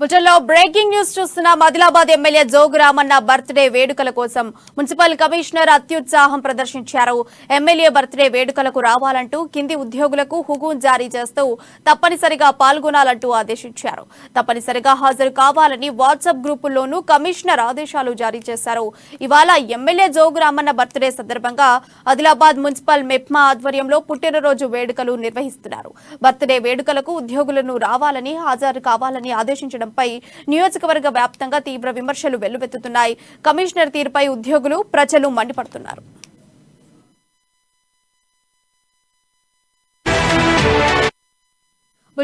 బుటల్లో breaking news చూస్తున్నాం Adilabad MLA Jogu Ramanna birthday వేడుకల కోసం మున్సిపల్ కమిషనర్ అత్యుత్సాహం ప్రదర్శించారు. ఎమ్మెల్యే బర్త్డే వేడుకలకు రావాలంటూ కింది ఉద్యోగులకు హుకుం జారీ చేస్తూ తప్పనిసరిగా పాల్గొనాలంటూ ఆదేశించారు. తప్పనిసరిగా హాజరు కావాలని వాట్సాప్ గ్రూపుల్లోనూ కమిషనర్ ఆదేశాలు జారీ చేశారు. ఇవాళ ఎమ్మెల్యే జోగు రామన్న బర్త్డే సందర్భంగా ఆదిలాబాద్ మున్సిపల్ మెప్మా ఆధ్వర్యంలో పుట్టినరోజు వేడుకలు నిర్వహిస్తున్నారు. బర్త్డే వేడుకలకు ఉద్యోగులను రావాలని హాజరు కావాలని ఆదేశించడం ఆదేశించడంపై నియోజకవర్గ వ్యాప్తంగా తీవ్ర విమర్శలు వెల్లువెత్తుతున్నాయి. కమిషనర్ తీరుపై ఉద్యోగులు ప్రజలు మండిపడుతున్నారు.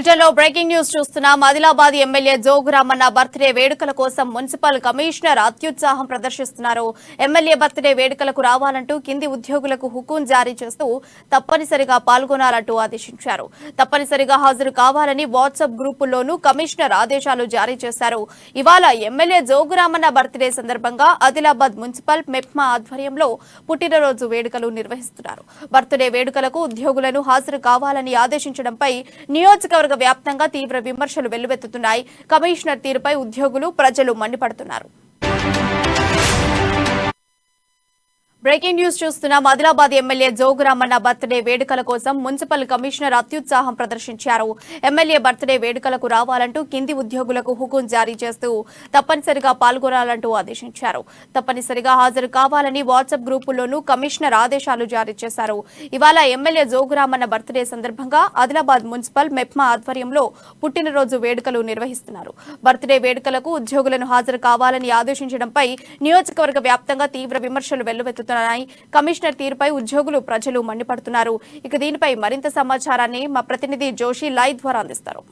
బులెటిన్లో బ్రేకింగ్ న్యూస్ చూస్తున్నాం. ఆదిలాబాద్ ఎమ్మెల్యే జోగురామన్న బర్త్డే వేడుకల కోసం మున్సిపల్ కమిషనర్ అత్యుత్సాహం ప్రదర్శిస్తున్నారు. ఎమ్మెల్యే బర్త్డే వేడుకలకు రావాలంటూ కింది ఉద్యోగులకు హుకుం జారీ చేస్తూ తప్పనిసరిగా పాల్గొనాలంటూ ఆదేశించారు. తప్పనిసరిగా హాజరు కావాలని వాట్సాప్ గ్రూపుల్లోనూ కమిషనర్ ఆదేశాలు జారీ చేశారు. ఇవాళ ఎమ్మెల్యే జోగురామన్న బర్త్డే సందర్భంగా ఆదిలాబాద్ మున్సిపల్ మెప్మా ఆధ్వర్యంలో పుట్టినరోజు వేడుకలు నిర్వహిస్తున్నారు. బర్త్డే వేడుకలకు ఉద్యోగులను హాజరు కావాలని ఆదేశించడంపై నియోజకవర్గ వ్యాప్తంగా తీవ్ర విమర్శలు వెల్లువెత్తుతున్నాయి. కమిషనర్ తీరుపై ఉద్యోగులు ప్రజలు మండిపడుతున్నారు. బ్రేకింగ్ న్యూస్ చూస్తున్నాం ఆదిలాబాద్ ఎమ్మెల్యే జోగురామన్న బర్త్డే వేడుకల కోసం మున్సిపల్ కమిషనర్ అత్యుత్సాహం ప్రదర్శించారు. ఎమ్మెల్యే బర్త్డే వేడుకలకు రావాలంటూ కింది ఉద్యోగులకు హుకుం జారీ చేస్తూ తప్పనిసరిగా పాల్గొనాలంటూ ఆదేశించారు. తప్పనిసరిగా హాజరు కావాలని వాట్సాప్ గ్రూపుల్లోనూ కమిషనర్ ఆదేశాలు జారీ చేశారు. ఇవాళ ఎమ్మెల్యే జోగురామన్న బర్త్డే సందర్భంగా ఆదిలాబాద్ మున్సిపల్ మెప్మా ఆధ్వర్యంలో పుట్టినరోజు వేడుకలు నిర్వహిస్తున్నారు. బర్త్డే వేడుకలకు ఉద్యోగులను హాజరు కావాలని ఆదేశించడంపై నియోజకవర్గ వ్యాప్తంగా తీవ్ర విమర్శలు వెల్లువెత్తుతున్నాయి కమిషనర్ తీరుపై ఉద్యోగులు ప్రజలు మండిపడుతున్నారు. ఇక దీనిపై మరింత సమాచారాన్ని మా ప్రతినిధి జోషి లైవ్ ద్వారా అందిస్తారు.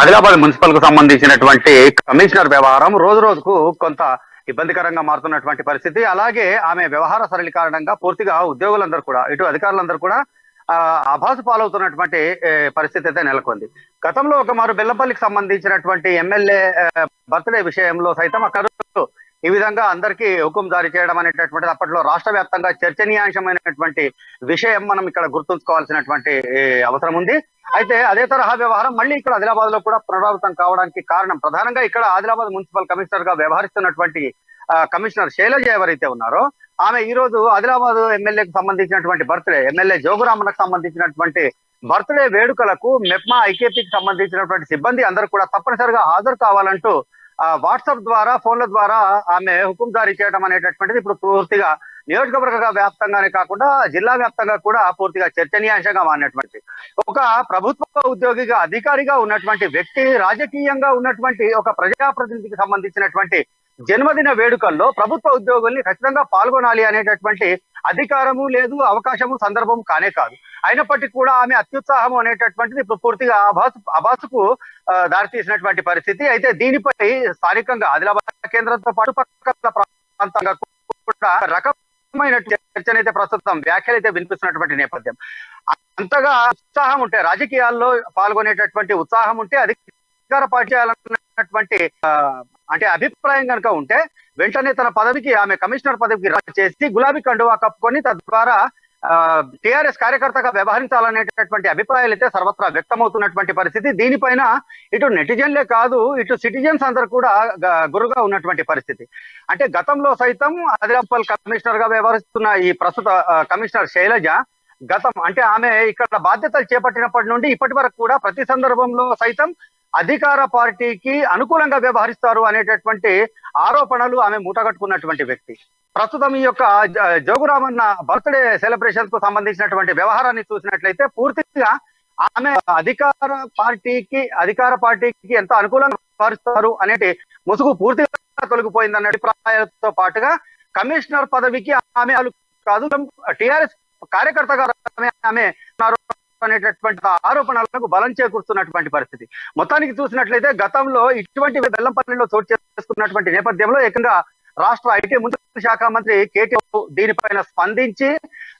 ఆదిలాబాద్ మున్సిపల్కు సంబంధించినటువంటి కమిషనర్ వ్యవహారం రోజు రోజుకు కొంత ఇబ్బందికరంగా మారుతున్నటువంటి పరిస్థితి. అలాగే ఆమె వ్యవహార సరళి కారణంగా పూర్తిగా ఉద్యోగులందరూ కూడా ఇటు అధికారులందరూ కూడా అభాసు పాలవుతున్నటువంటి పరిస్థితి అయితే నెలకొంది. గతంలో ఒక మారు బెల్లంపల్లికి సంబంధించినటువంటి ఎమ్మెల్యే బర్త్డే విషయంలో సైతం అక్కడ ఈ విధంగా అందరికీ హుకుం జారీ చేయడం అనేటటువంటిది అప్పట్లో రాష్ట్ర వ్యాప్తంగా చర్చనీయాంశమైనటువంటి విషయం మనం ఇక్కడ గుర్తుంచుకోవాల్సినటువంటి అవసరం ఉంది. అయితే అదే తరహా వ్యవహారం మళ్ళీ ఇక్కడ ఆదిలాబాద్లో కూడా పునరావృతం కావడానికి కారణం ప్రధానంగా ఇక్కడ ఆదిలాబాద్ మున్సిపల్ కమిషనర్గా వ్యవహరిస్తున్నటువంటి కమిషనర్ శైలజ ఎవరైతే ఉన్నారో ఆమె ఈ రోజు ఆదిలాబాద్ ఎమ్మెల్యేకి సంబంధించినటువంటి బర్త్డే ఎమ్మెల్యే జోగురామన్కు సంబంధించినటువంటి బర్త్డే వేడుకలకు మెప్మా ఐకేపీకి సంబంధించినటువంటి సిబ్బంది అందరూ కూడా తప్పనిసరిగా హాజరు కావాలంటూ వాట్సాప్ ద్వారా ఫోన్ల ద్వారా ఆమె హుకుం జారీ చేయడం అనేటటువంటిది ఇప్పుడు పూర్తిగా నియోజకవర్గ వ్యాప్తంగానే కాకుండా జిల్లా వ్యాప్తంగా కూడా పూర్తిగా చర్చనీయాంశంగా మారినటువంటి ఒక ప్రభుత్వ ఉద్యోగిగా అధికారిగా ఉన్నటువంటి వ్యక్తి రాజకీయంగా ఉన్నటువంటి ఒక ప్రజాప్రతినిధికి సంబంధించినటువంటి జన్మదిన వేడుకల్లో ప్రభుత్వ ఉద్యోగుల్ని ఖచ్చితంగా పాల్గొనాలి అనేటటువంటి అధికారము లేదు అవకాశము సందర్భం కానే కాదు. అయినప్పటికీ కూడా ఆమె అత్యుత్సాహం అనేటటువంటిది ఇప్పుడు పూర్తిగా అభాసు అభాసుకు దారితీసినటువంటి పరిస్థితి. అయితే దీనిపై స్థానికంగా ఆదిలాబాద్ కేంద్రంతో పాటు పక్కన ప్రాంతంగా కూడా రకమైన చర్చనైతే ప్రస్తుతం వ్యాఖ్యలు అయితే వినిపిస్తున్నటువంటి నేపథ్యం. అంతగా ఉత్సాహం ఉంటే రాజకీయాల్లో పాల్గొనేటటువంటి ఉత్సాహం ఉంటే అధికార పార్టీ చేయాలన్నటువంటి అంటే అభిప్రాయం కనుక ఉంటే వెంటనే తన పదవికి ఆమె కమిషనర్ పదవికి రద్దు చేసి గులాబీ కండువా కప్పుకొని తద్వారా టిఆర్ఎస్ కార్యకర్తగా వ్యవహరించాలనేటటువంటి అభిప్రాయాలు అయితే సర్వత్రా వ్యక్తమవుతున్నటువంటి పరిస్థితి. దీనిపైన ఇటు నెటిజన్లే కాదు ఇటు సిటిజన్స్ అందరు కూడా గురుగా ఉన్నటువంటి పరిస్థితి. అంటే గతంలో సైతం ఆదిలాబాద్ కమిషనర్గా వ్యవహరిస్తున్న ఈ ప్రస్తుత కమిషనర్ శైలజ గతం అంటే ఆమె ఇక్కడ బాధ్యతలు చేపట్టినప్పటి నుండి ఇప్పటి వరకు కూడా ప్రతి సందర్భంలో సైతం అధికార పార్టీకి అనుకూలంగా వ్యవహరిస్తారు అనేటటువంటి ఆరోపణలు ఆమె మూటగట్టుకున్నటువంటి వ్యక్తి. ప్రస్తుతం ఈ యొక్క జోగురామన్న బర్త్డే సెలబ్రేషన్కు సంబంధించినటువంటి వ్యవహారాన్ని చూసినట్లయితే పూర్తిగా ఆమె అధికార పార్టీకి అధికార పార్టీకి ఎంత అనుకూలంగా వ్యవహరిస్తారు అనేది ముసుగు పూర్తిగా తొలగిపోయిందన్న అభిప్రాయాలతో పాటుగా కమిషనర్ పదవికి ఆమె కాదు టిఆర్ఎస్ కార్యకర్తగా ఆమె అనేటటువంటి ఆరోపణలకు బలం చేకూరుస్తున్నటువంటి పరిస్థితి. మొత్తానికి చూసినట్లయితే గతంలో ఇటువంటి బెల్లంపల్లిలో చోటు చేసుకున్నటువంటి నేపథ్యంలో ఏకంగా రాష్ట్ర ఐటీ మంత్రి శాఖ మంత్రి కేటీ దీనిపైన స్పందించి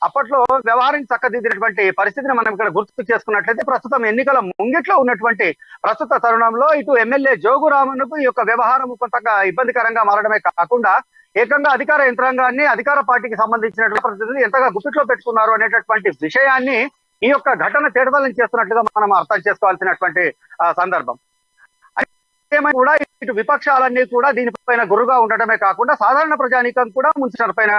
అప్పట్లో వ్యవహారం చక్కదిద్దినటువంటి పరిస్థితిని మనం ఇక్కడ గుర్తు చేసుకున్నట్లయితే ప్రస్తుతం ఎన్నికల ముంగిట్లో ఉన్నటువంటి ప్రస్తుత తరుణంలో ఇటు ఎమ్మెల్యే జోగు రామన్కు ఈ యొక్క వ్యవహారం కొంత ఇబ్బందికరంగా మారడమే కాకుండా ఏకంగా అధికార యంత్రాంగాన్ని అధికార పార్టీకి సంబంధించినటువంటి ప్రతినిధులు ఎంతగా గుప్పిట్లో పెట్టుకున్నారు అనేటటువంటి విషయాన్ని ఈ యొక్క ఘటన తేటతలం చేస్తున్నట్లుగా మనం అర్థం చేసుకోవాల్సినటువంటి సందర్భం. కూడా ఇటు విపక్షాలన్నీ కూడా దీనిపైన గురుగా ఉండటమే కాకుండా సాధారణ ప్రజానీకం కూడా మున్సిపల్ పైన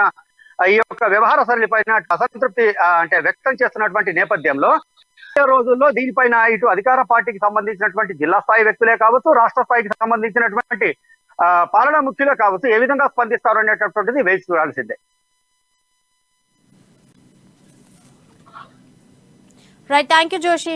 ఈ యొక్క వ్యవహార సరళి పైన అసంతృప్తి అంటే వ్యక్తం చేస్తున్నటువంటి నేపథ్యంలో రోజుల్లో దీనిపైన ఇటు అధికార పార్టీకి సంబంధించినటువంటి జిల్లా స్థాయి వ్యక్తులే కావచ్చు రాష్ట్ర స్థాయికి సంబంధించినటువంటి పాలనా ముఖ్యులే కావచ్చు ఏ విధంగా స్పందిస్తారు అనేటటువంటిది వేచి చూడాల్సిందే. Right thank you Joshi